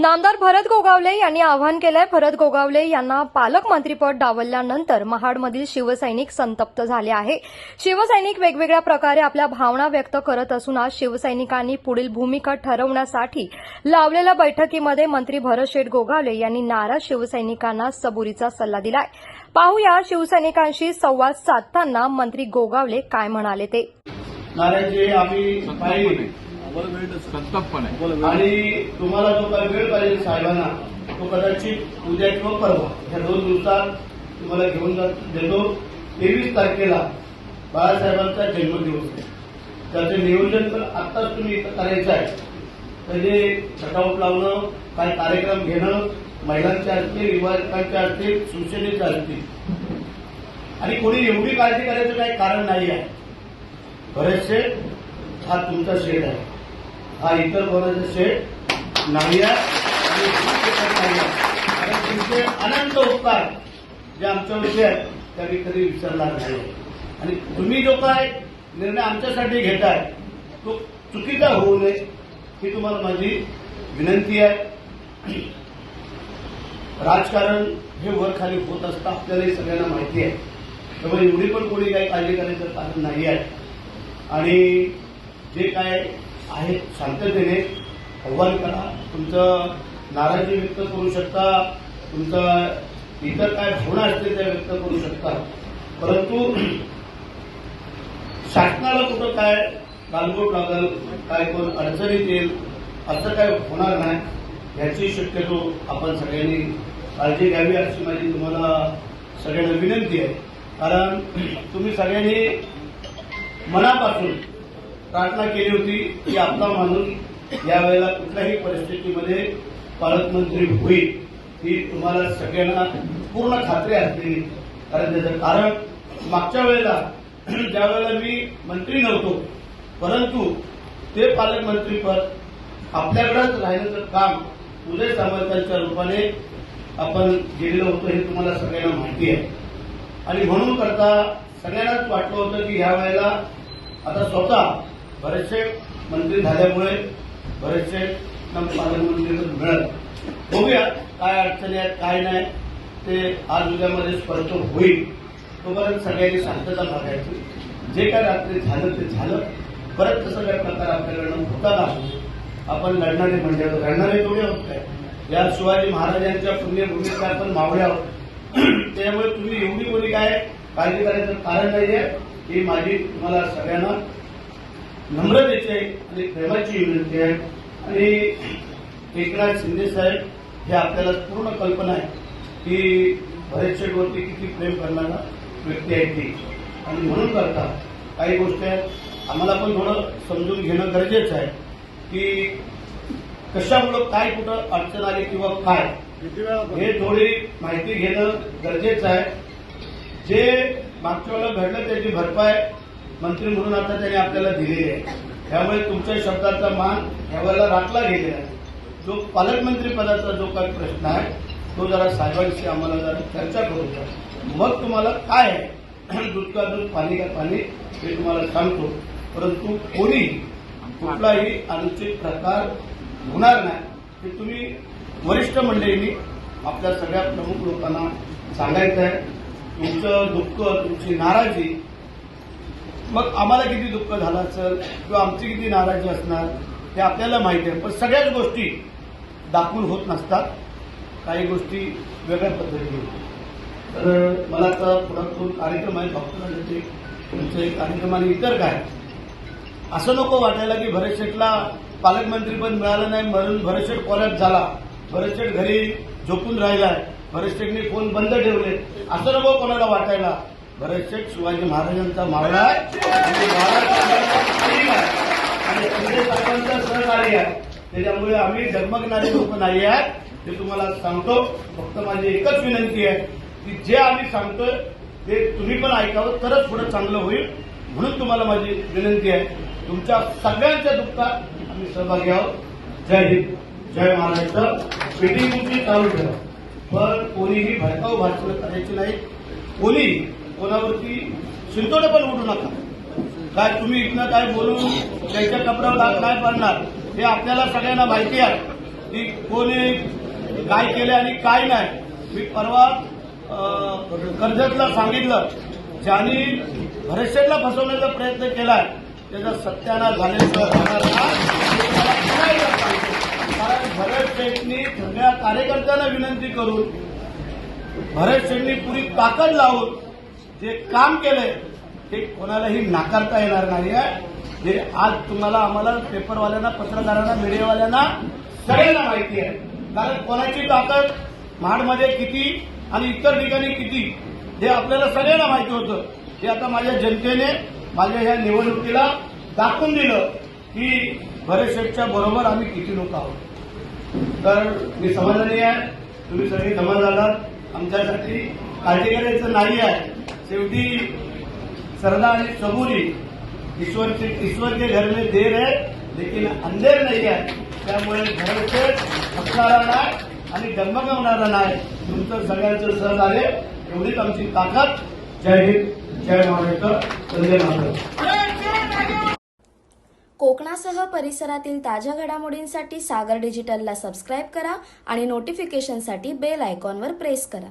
नामदार भरत गोगावले यांनी आवाहन केलंय भरत गोगावले यांना पालकमंत्रीपद डावलल्यानंतर महाडमधील शिवसैनिक संतप्त झाले आहे. शिवसैनिक वेगवेगळ्या प्रकारे आपल्या भावना व्यक्त करत असून आज शिवसैनिकांनी पुढील भूमिका ठरवण्यासाठी लावलेल्या बैठकीमध्ये मंत्री भरत शेठ गोगावले यांनी नाराज शिवसैनिकांना सबुरीचा सल्ला दिलाय. पाहूया शिवसैनिकांशी संवाद साधताना मंत्री गोगावले काय म्हणाले ते. आहे. आणि तुम्हाला जो काही वेळ पाहिजे साहेबांना तो कदाचित उद्या किंवा परवा ह्या दोन दिवसात तुम्हाला घेऊन जात देतो. तेवीस तारखेला बाळासाहेबांचा जन्मदिवस आहे. त्याचं नियोजन पण आत्ताच तुम्ही करायचं आहे. म्हणजे छटावट लावणं काय कार्यक्रम घेणं महिलांचे असतील युवकांचे असतील शिवसेनेचे असतील आणि कोणी एवढी काळजी करायचं काही कारण नाही आहे. बरेचसे हा तुमचा शेड आहे. हा इतर बोलाचा शेड नाही आहे आणि तुमचे अनंत उपकार जे आमच्याविषयी आहेत त्या मी कधी विसरणार नाही. आणि तुम्ही जो काय निर्णय आमच्यासाठी घेताय तो चुकीचा होऊ नये ही तुम्हाला माझी विनंती आहे. राजकारण हे वर खाली होत असतं आपल्यालाही सगळ्यांना माहिती आहे. त्यामुळे एवढी पण कोणी काही काळजी करायचं कारण नाही आहे आणि जे काय आहे शांततेने आव्हान करा. तुमचं नाराजी व्यक्त करू शकता. तुमचं इतर काय भावना असतील त्या व्यक्त करू शकता. परंतु शासनाला कुठं काय गालबोट लागल काय कोण अडचणीत येईल असं काय होणार नाही याची शक्यतो आपण सगळ्यांनी काळजी घ्यावी अशी माझी तुम्हाला सगळ्यांना विनंती आहे. कारण तुम्ही सगळ्यांनी मनापासून प्रार्थना केली होती की आपला माणूस यावेळेला कुठल्याही परिस्थितीमध्ये पालकमंत्री होईल ही तुम्हाला सगळ्यांना पूर्ण खात्री असली कारण त्याचं कारण मागच्या वेळेला ज्या वेळेला मी मंत्री नव्हतो परंतु ते पालकमंत्रीपद आपल्याकडेच राहिल्याचं काम उदय सामंतांच्या रूपाने आपण गेलेलो होतो हे तुम्हाला सगळ्यांना माहिती आहे. आणि म्हणून करता सगळ्यांनाच वाटलं होतं की ह्या वेळेला आता स्वतः बरेचसे मंत्री झाल्यामुळे बरेचसे पालकमंत्री मिळत. बघूया काय अडचणी आहेत काय नाही. ते आज उद्यामध्ये स्पष्ट होईल. तोपर्यंत सगळ्यांनी शांतता भागायची जे काय रात्री झालं ते झालं. परत तसं काय प्रकार आपल्याकडनं होता का आपण लढणारे म्हणजे लढणारे दोघे आहोत काय? या शिवाजी महाराजांच्या पुण्यभूमीत आपण मावळे आहोत. त्यामुळे तुम्ही एवढी कोणी काय? काळजी करायचं कारण नाहीये. ही माझी तुम्हाला सगळ्यांना नम्रतेचे आणि प्रेमाची विनंती आहे. आणि एकनाथ शिंदे साहेब हे आपल्याला पूर्ण कल्पना आहे की बरेचशेवरती किती प्रेम करणारा व्यक्ती आहे ती. आणि म्हणून करता काही गोष्टी आहेत. आम्हाला पण थोडं समजून घेणं गरजेचं आहे की कशामुळं काय कुठं अडचण आली किंवा काय हे थोडी माहिती घेणं गरजेचं आहे. जे मागच्या वेळेला घडलं त्याची भरपाई मंत्री म्हणून आता त्यांनी आपल्याला दिलेली आहे त्यामुळे तुमच्या शब्दाचा मान यावेळेला राखला गेलेला आहे. जो पालकमंत्री पदाचा जो काही प्रश्न आहे तो जरा साहेबांशी आम्हाला जरा चर्चा करू द्या. मग तुम्हाला काय आहे? दूध का दूध पाणी का पाणी हे तुम्हाला सांगतो. परंतु कोणी कुठलाही अनुचित प्रकार होणार नाही. हे तुम्ही वरिष्ठ मंडळींनी आपल्या सगळ्या प्रमुख लोकांना सांगायचं आहे. तुमचं दुःख तुमची नाराजी मग आम्हाला किती दुःख झालं असेल किंवा आमची किती नाराजी असणार हे आपल्याला माहिती आहे. पण सगळ्याच गोष्टी दाखवून होत नसतात. काही गोष्टी वेगळ्या पद्धतीने होतात. तर मला आता पुढं दोन कार्यक्रम आहे डॉक्टरांचे तुमचे कार्यक्रम आणि इतर काय? असं नको वाटायला की भरत शेठला पालकमंत्री पण मिळालं नाही म्हणून भरत शेठ कॉलॅप झाला. भरत शेठ घरी झोपून राहिलाय. भरत शेठने फोन बंद ठेवले असं नको कोणाला वाटायला. भरत शिवाजी महाराजांचा मावळा आहे आणि महाराष्ट्राचा शिंदे साहेबांचं सहकार्य आहे. त्याच्यामुळे आम्ही डगमगणारे लोक नाही आहेत. ते तुम्हाला सांगतो. फक्त माझी एकच विनंती आहे की जे आम्ही सांगतोय ते तुम्ही पण ऐकावं. तरच पुढे चांगलं होईल. म्हणून तुम्हाला माझी विनंती आहे. तुमच्या सगळ्यांच्या दुःखात आम्ही सहभागी आहोत. जय हिंद. जय महाराष्ट्र. मीटिंग तुमची चालू ठेवा. पण कोणीही भडकाऊ भाषण करायची नाही. कोणी कोणावरती शिंतोडे पण उठू नका. काय तुम्ही इथनं काय बोलून त्यांच्या कपड्यावर काय पडणार हे आपल्याला सगळ्यांना माहिती आहे. की कोणी काय केले आणि काय नाही. मी परवा कर्जतला सांगितलं ज्यांनी भरतशेठला फसवण्याचा प्रयत्न केलाय त्याचा सत्यानाश झाल्याचं राहणार नाही. कारण भरत शेठनी सगळ्या कार्यकर्त्यांना विनंती करून भरत शेठनी पुरी ताकद लावून जे काम केलंय ते कोणालाही नाकारता येणार नाही आहे हे आज तुम्हाला आम्हाला पेपरवाल्यांना पत्रकारांना मीडियावाल्यांना सगळ्यांना माहिती आहे. कारण कोणाची ताकद महाडमध्ये किती आणि इतर ठिकाणी किती हे आपल्याला सगळ्यांना माहिती होतं. हे आता माझ्या जनतेने माझ्या ह्या निवडणुकीला दाखवून दिलं की भरेशेठच्या बरोबर आम्ही किती लोक आहोत. तर मी समाधानी आहे. तुम्ही सगळे जमा झालात. आमच्यासाठी काळजी करायचं नाही आहे शेवटी सरदा आणि सबुरी ईश्वर के ईश्वर के घर में देर है लेकिन अंधेर नाही आहे. त्यामुळे घरचे हसणारा नाही आणि डंबगवणारा नाही. तुमचं सगळ्यांचं सहकार्य एवढीच आमची ताकद. जय हिंद जय महाराष्ट्र. वंदे महाराज कोकणासह परिसरातील ताज्या घडामोडींसाठी सागर डिजिटलला सबस्क्राईब करा आणि नोटिफिकेशनसाठी बेल आयकॉनवर प्रेस करा.